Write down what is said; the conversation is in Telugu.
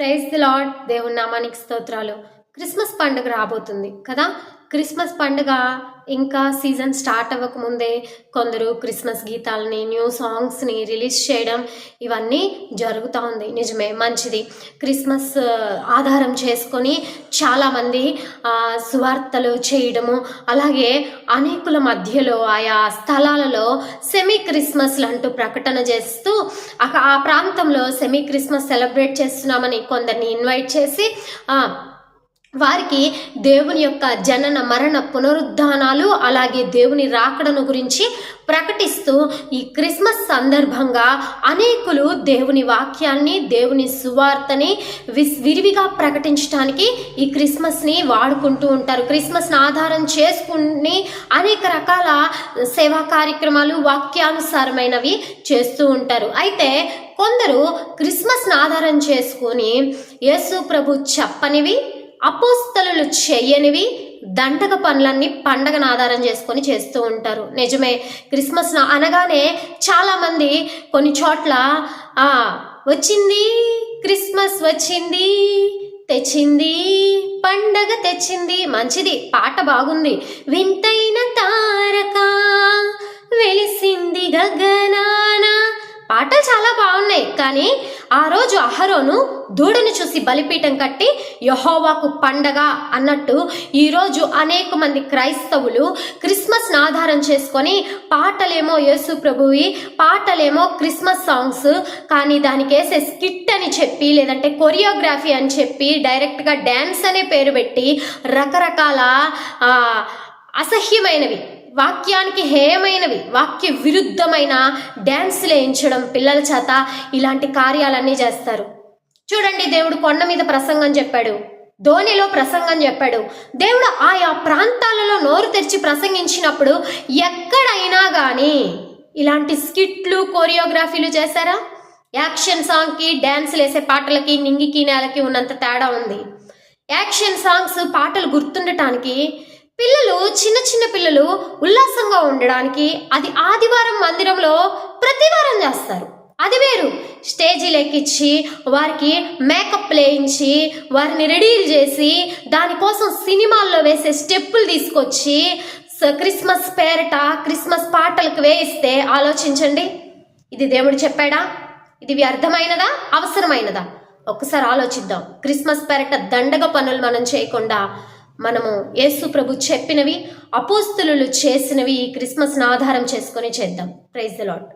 ప్రైజ్ ది లాడ్ దేవుని నామానికి స్తోత్రాలు. క్రిస్మస్ పండుగ రాబోతుంది కదా? క్రిస్మస్ పండుగ ఇంకా సీజన్ స్టార్ట్ అవ్వక ముందే కొందరు క్రిస్మస్ గీతాలని న్యూ సాంగ్స్ని రిలీజ్ చేయడం ఇవన్నీ జరుగుతూ ఉంది. నిజమే మంచిది. క్రిస్మస్ ఆధారం చేసుకొని చాలామంది సువార్తలు చేయడము అలాగే అనేకుల మధ్యలో ఆయా స్థలాలలో సెమీ క్రిస్మస్లు అంటూ ప్రకటన చేస్తూ ఆ ప్రాంతంలో సెమీ క్రిస్మస్ సెలబ్రేట్ చేస్తున్నామని కొందరిని ఇన్వైట్ చేసి వారికి దేవుని యొక్క జనన మరణ పునరుద్ధానాలు అలాగే దేవుని రాకడను గురించి ప్రకటిస్తూ ఈ క్రిస్మస్ సందర్భంగా అనేకులు దేవుని వాక్యాన్ని దేవుని సువార్తని విస్ విరివిగా ప్రకటించడానికి ఈ క్రిస్మస్ని వాడుకుంటూ ఉంటారు. క్రిస్మస్ని ఆధారం చేసుకుని అనేక రకాల సేవా కార్యక్రమాలు వాక్యానుసారమైనవి చేస్తూ ఉంటారు. అయితే కొందరు క్రిస్మస్ని ఆధారం చేసుకొని యేసు ప్రభు చెప్పనివి అపోస్తలు చేయనివి దండక పనులన్నీ పండగను ఆధారం చేసుకొని చేస్తూ ఉంటారు. నిజమే క్రిస్మస్ అనగానే చాలామంది కొన్ని చోట్ల ఆ, వచ్చింది క్రిస్మస్ వచ్చింది తెచ్చింది పండగ తెచ్చింది మంచిది పాట బాగుంది వింతైన తారక వెలిసింది గగనాన పాటలు చాలా బాగున్నాయి కానీ ఆ రోజు అహరోను దూడను చూసి బలిపీఠం కట్టి యహోవాకు పండగ అన్నట్టు ఈరోజు అనేక మంది క్రైస్తవులు క్రిస్మస్ని ఆధారం చేసుకొని పాటలేమో యేసు ప్రభువి పాటలేమో క్రిస్మస్ సాంగ్స్ కానీ దానికి వేసే స్కిట్ అని చెప్పి లేదంటే కొరియోగ్రఫీ అని చెప్పి డైరెక్ట్గా డ్యాన్స్ అనే పేరు పెట్టి రకరకాల అసహ్యమైనవి. వాక్యానికి హేయమైనవి వాక్య విరుద్ధమైన డ్యాన్స్లు వేయించడం పిల్లల చేత ఇలాంటి కార్యాలన్నీ చేస్తారు. చూడండి దేవుడు కొండ మీద ప్రసంగం చెప్పాడు. ధోనిలో ప్రసంగం చెప్పాడు. దేవుడు ఆయా ప్రాంతాలలో నోరు తెరిచి ప్రసంగించినప్పుడు ఎక్కడైనా కానీ ఇలాంటి స్కిట్లు కోరియోగ్రఫీలు చేశారా? యాక్షన్ సాంగ్కి డ్యాన్స్లు వేసే పాటలకి నింగికి నేలకి ఉన్నంత తేడా ఉంది. యాక్షన్ సాంగ్స్ పాటలు గుర్తుండటానికి పిల్లలు చిన్న చిన్న పిల్లలు ఉల్లాసంగా ఉండడానికి అది ఆదివారం మందిరంలో ప్రతివారం చేస్తారు. అది వేరు. స్టేజీలు ఎక్కించి వారికి మేకప్ వేయించి వారిని రెడీలు చేసి దానికోసం సినిమాల్లో వేసే స్టెప్పులు తీసుకొచ్చి క్రిస్మస్ పేరట క్రిస్మస్ పాటలకు వేయిస్తే ఆలోచించండి. ఇది దేవుడు చెప్పాడా? ఇది వ్యర్థమైనదా? అవసరమైనదా? ఒక్కసారి ఆలోచిద్దాం. క్రిస్మస్ పేరట దండగ పనులు మనం చేయకుండా మనము యేసు ప్రభు చెప్పినవి అపోస్తులు చేసినవి ఈ క్రిస్మస్ను ఆధారం చేసుకొని చేద్దాం. Praise the lord